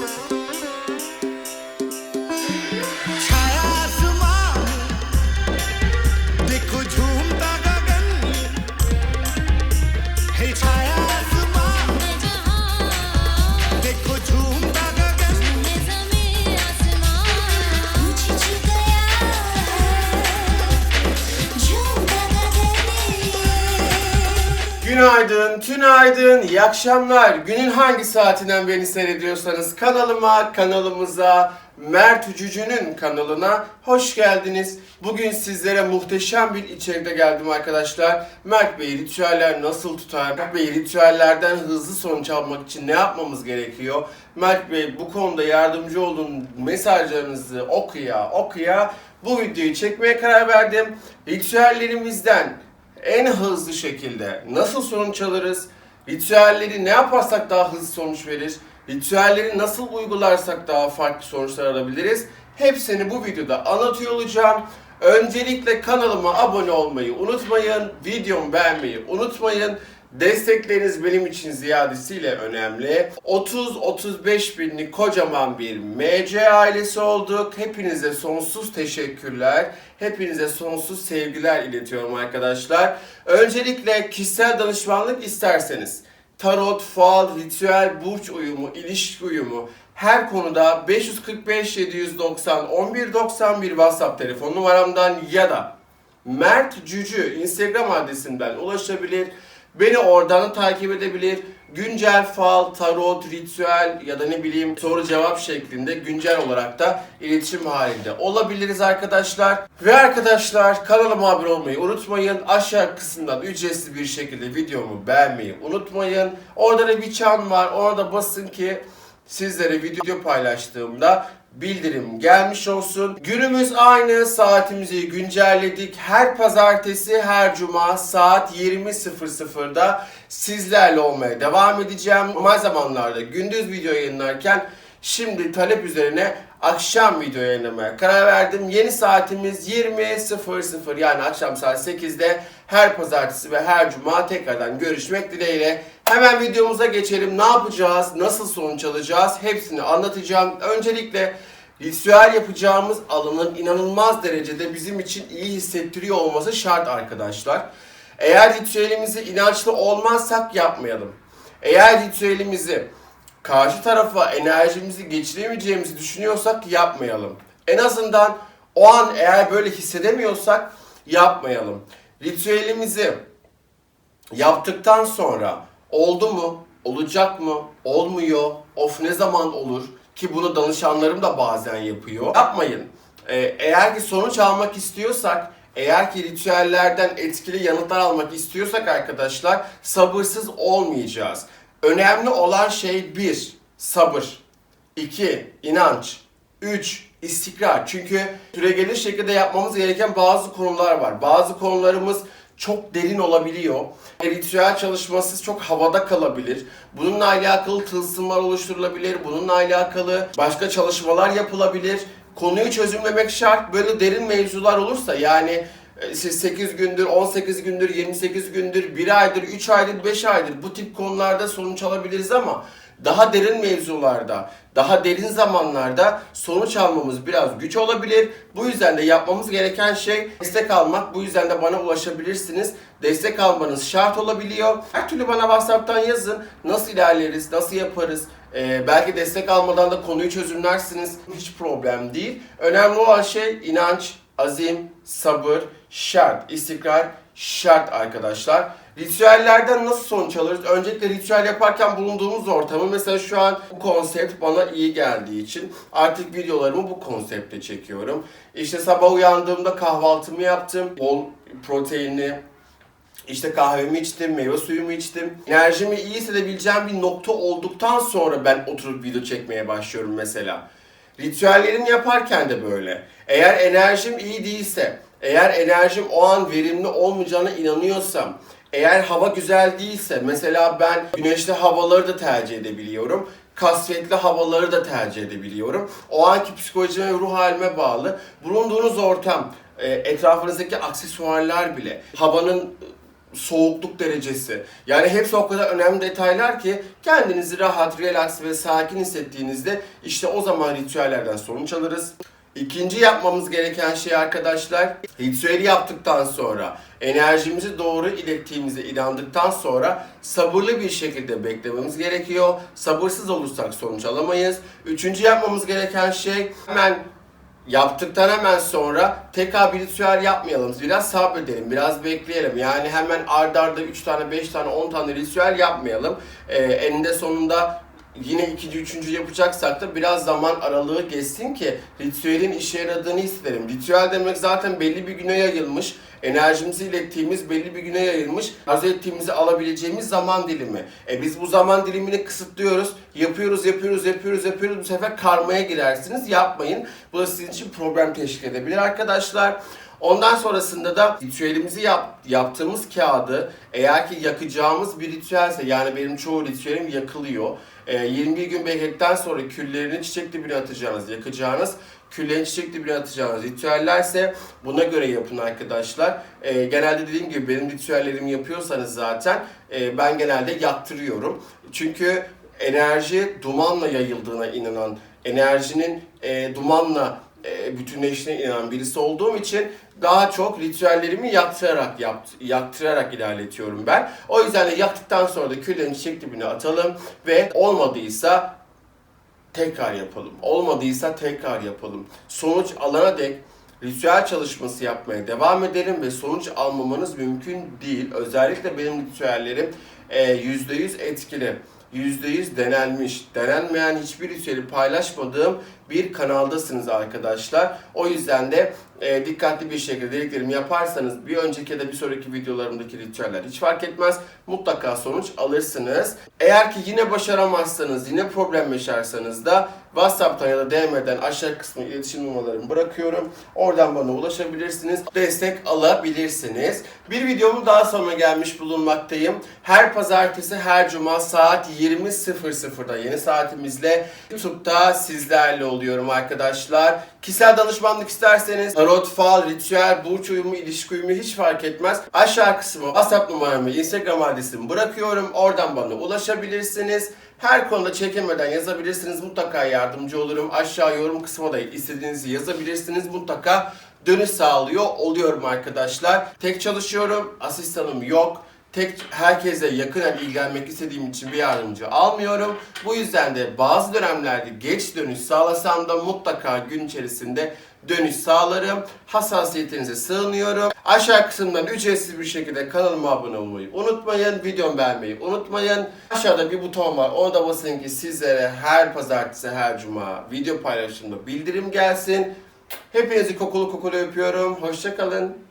Thank you. Günaydın, tünaydın, iyi akşamlar. Günün hangi saatinden beni seyrediyorsanız kanalıma, kanalımıza, Mert Ucucu'nun kanalına hoş geldiniz. Bugün sizlere muhteşem bir içerikte geldim arkadaşlar. Mert Bey ritüeller nasıl tutar? Mert Bey ritüellerden hızlı sonuç almak için ne yapmamız gerekiyor? Mert Bey bu konuda yardımcı olun mesajlarınızı okuya okuya bu videoyu çekmeye karar verdim. Ritüellerimizden en hızlı şekilde nasıl sonuç alırız? Ritüelleri ne yaparsak daha hızlı sonuç verir? Ritüelleri nasıl uygularsak daha farklı sonuçlar alabiliriz? Hepsini bu videoda anlatıyor olacağım. Öncelikle kanalıma abone olmayı unutmayın. Videomu beğenmeyi unutmayın. Destekleriniz benim için ziyadesiyle önemli. 30-35 binlik kocaman bir MC ailesi olduk. Hepinize sonsuz teşekkürler. Hepinize sonsuz sevgiler iletiyorum arkadaşlar. Öncelikle kişisel danışmanlık isterseniz tarot, fal, ritüel, burç uyumu, ilişki uyumu her konuda 545 790 1191 WhatsApp telefon numaramdan ya da Mert Cücü Instagram adresimden ulaşabilir. Beni oradan da takip edebilir. Güncel fal, tarot, ritüel ya da ne bileyim soru cevap şeklinde güncel olarak da iletişim halinde olabiliriz arkadaşlar. Ve arkadaşlar kanalıma abone olmayı unutmayın. Aşağı kısımdan ücretsiz bir şekilde videomu beğenmeyi unutmayın. Orada da bir çan var. Orada basın ki sizlere video paylaştığımda bildirim gelmiş olsun. Günümüz aynı, saatimizi güncelledik. Her pazartesi, her cuma saat 20.00'da sizlerle olmaya devam edeceğim. Normal zamanlarda gündüz video yayınlarken şimdi talep üzerine akşam video yayınlamaya karar verdim. Yeni saatimiz 20.00 yani akşam saat 8'de her pazartesi ve her cuma tekrardan görüşmek dileğiyle. Hemen videomuza geçelim. Ne yapacağız? Nasıl sonuç alacağız? Hepsini anlatacağım. Öncelikle ritüel yapacağımız alanın inanılmaz derecede bizim için iyi hissettiriyor olması şart arkadaşlar. Eğer ritüelimizi inançlı olmazsak yapmayalım. Eğer ritüelimizi karşı tarafa enerjimizi geçiremeyeceğimizi düşünüyorsak yapmayalım. En azından o an eğer böyle hissedemiyorsak yapmayalım. Ritüelimizi yaptıktan sonra oldu mu, olacak mı, olmuyor, of ne zaman olur ki bunu danışanlarım da bazen yapıyor. Yapmayın. Ee, eğer ki sonuç almak istiyorsak, eğer ki ritüellerden etkili yanıtlar almak istiyorsak arkadaşlar sabırsız olmayacağız. Önemli olan şey bir, sabır. 2. inanç. 3. istikrar. Çünkü süregelir şekilde yapmamız gereken bazı konular var. Bazı konularımız çok derin olabiliyor. Ritüel çalışması çok havada kalabilir. Bununla alakalı tılsımlar oluşturulabilir. Bununla alakalı başka çalışmalar yapılabilir. Konuyu çözümlemek şart. Böyle derin mevzular olursa yani e, siz 8 gündür, 18 gündür, 28 gündür, 1 aydır, 3 aydır, 5 aydır bu tip konularda sonuç alabiliriz ama daha derin mevzularda, daha derin zamanlarda sonuç almamız biraz güç olabilir. Bu yüzden de yapmamız gereken şey destek almak. Bu yüzden de bana ulaşabilirsiniz. Destek almanız şart olabiliyor. Her türlü bana WhatsApp'tan yazın. Nasıl ilerleriz, nasıl yaparız? Ee, belki destek almadan da konuyu çözümlersiniz. Hiç problem değil. Önemli olan şey inanç, azim, sabır, şart, istikrar şart arkadaşlar. Ritüellerden nasıl sonuç alırız? Öncelikle ritüel yaparken bulunduğumuz ortamı mesela şu an bu konsept bana iyi geldiği için artık videolarımı bu konsepte çekiyorum. İşte sabah uyandığımda kahvaltımı yaptım. Bol proteinli, işte kahvemi içtim, meyve suyumu içtim. Enerjimi iyi hissedebileceğim bir nokta olduktan sonra ben oturup video çekmeye başlıyorum mesela. Ritüellerimi yaparken de böyle. Eğer enerjim iyi değilse, eğer enerjim o an verimli olmayacağına inanıyorsam, eğer hava güzel değilse, mesela ben güneşli havaları da tercih edebiliyorum. Kasvetli havaları da tercih edebiliyorum. O anki psikolojime ve ruh halime bağlı. Bulunduğunuz ortam, e, etrafınızdaki aksesuarlar bile, havanın soğukluk derecesi. Yani hepsi o kadar önemli detaylar ki kendinizi rahat, relax ve sakin hissettiğinizde işte o zaman ritüellerden sonuç alırız. İkinci yapmamız gereken şey arkadaşlar, ritüeli yaptıktan sonra, enerjimizi doğru ilettiğimize inandıktan sonra sabırlı bir şekilde beklememiz gerekiyor. Sabırsız olursak sonuç alamayız. Üçüncü yapmamız gereken şey hemen Yaptıktan hemen sonra tekrar bir ritüel yapmayalım. Biraz sabredelim, biraz bekleyelim. Yani hemen ardarda arda 3 tane, 5 tane, 10 tane ritüel yapmayalım. Ee, eninde sonunda yine ikinci, üçüncü yapacaksak da biraz zaman aralığı geçsin ki ritüelin işe yaradığını hissedelim. Ritüel demek zaten belli bir güne yayılmış, enerjimizi ilettiğimiz belli bir güne yayılmış, arzu ettiğimizi alabileceğimiz zaman dilimi. E biz bu zaman dilimini kısıtlıyoruz, yapıyoruz, yapıyoruz, yapıyoruz, yapıyoruz. Bu sefer karmaya girersiniz, yapmayın. Bu da sizin için problem teşkil edebilir arkadaşlar. Ondan sonrasında da ritüelimizi yap, yaptığımız kağıdı eğer ki yakacağımız bir ritüelse yani benim çoğu ritüelim yakılıyor. Ee, 21 gün bekledikten sonra küllerini çiçek dibine atacağınız, yakacağınız, küllerini çiçek dibine atacağınız ritüellerse buna göre yapın arkadaşlar. Ee, genelde dediğim gibi benim ritüellerimi yapıyorsanız zaten e, ben genelde yaktırıyorum. Çünkü enerji dumanla yayıldığına inanan, enerjinin e, dumanla e, bütünleştiğine inanan birisi olduğum için daha çok ritüellerimi yaktırarak yapt, yaktırarak ilerletiyorum ben. O yüzden de yaktıktan sonra da küllerini çiçek dibine atalım ve olmadıysa tekrar yapalım. Olmadıysa tekrar yapalım. Sonuç alana dek ritüel çalışması yapmaya devam edelim ve sonuç almamanız mümkün değil. Özellikle benim ritüellerim e, %100 etkili. %100 denenmiş, denenmeyen hiçbir ritüeli paylaşmadığım bir kanaldasınız arkadaşlar. O yüzden de e, dikkatli bir şekilde dediklerimi yaparsanız bir önceki ya da bir sonraki videolarımdaki ritüeller hiç fark etmez. Mutlaka sonuç alırsınız. Eğer ki yine başaramazsanız, yine problem yaşarsanız da WhatsApp'tan ya da DM'den aşağı kısmına iletişim numaralarımı bırakıyorum. Oradan bana ulaşabilirsiniz. Destek alabilirsiniz. Bir videomun daha sonuna gelmiş bulunmaktayım. Her pazartesi, her cuma saat 20.00'da yeni saatimizle YouTube'da sizlerle oluyorum arkadaşlar. Kişisel danışmanlık isterseniz tarot, fal, ritüel, burç uyumu, ilişki uyumu hiç fark etmez. Aşağı kısmı WhatsApp numaramı, Instagram adresimi bırakıyorum. Oradan bana ulaşabilirsiniz. Her konuda çekinmeden yazabilirsiniz. Mutlaka yardımcı olurum. Aşağı yorum kısmına da istediğinizi yazabilirsiniz. Mutlaka dönüş sağlıyor oluyorum arkadaşlar. Tek çalışıyorum. Asistanım yok. Tek herkese yakından ilgilenmek istediğim için bir yardımcı almıyorum. Bu yüzden de bazı dönemlerde geç dönüş sağlasam da mutlaka gün içerisinde dönüş sağlarım. Hassasiyetinize sığınıyorum. Aşağı kısımdan ücretsiz bir şekilde kanalıma abone olmayı unutmayın. Videomu beğenmeyi unutmayın. Aşağıda bir buton var. Ona da basın ki sizlere her pazartesi, her cuma video paylaşımda bildirim gelsin. Hepinizi kokulu kokulu öpüyorum. Hoşçakalın.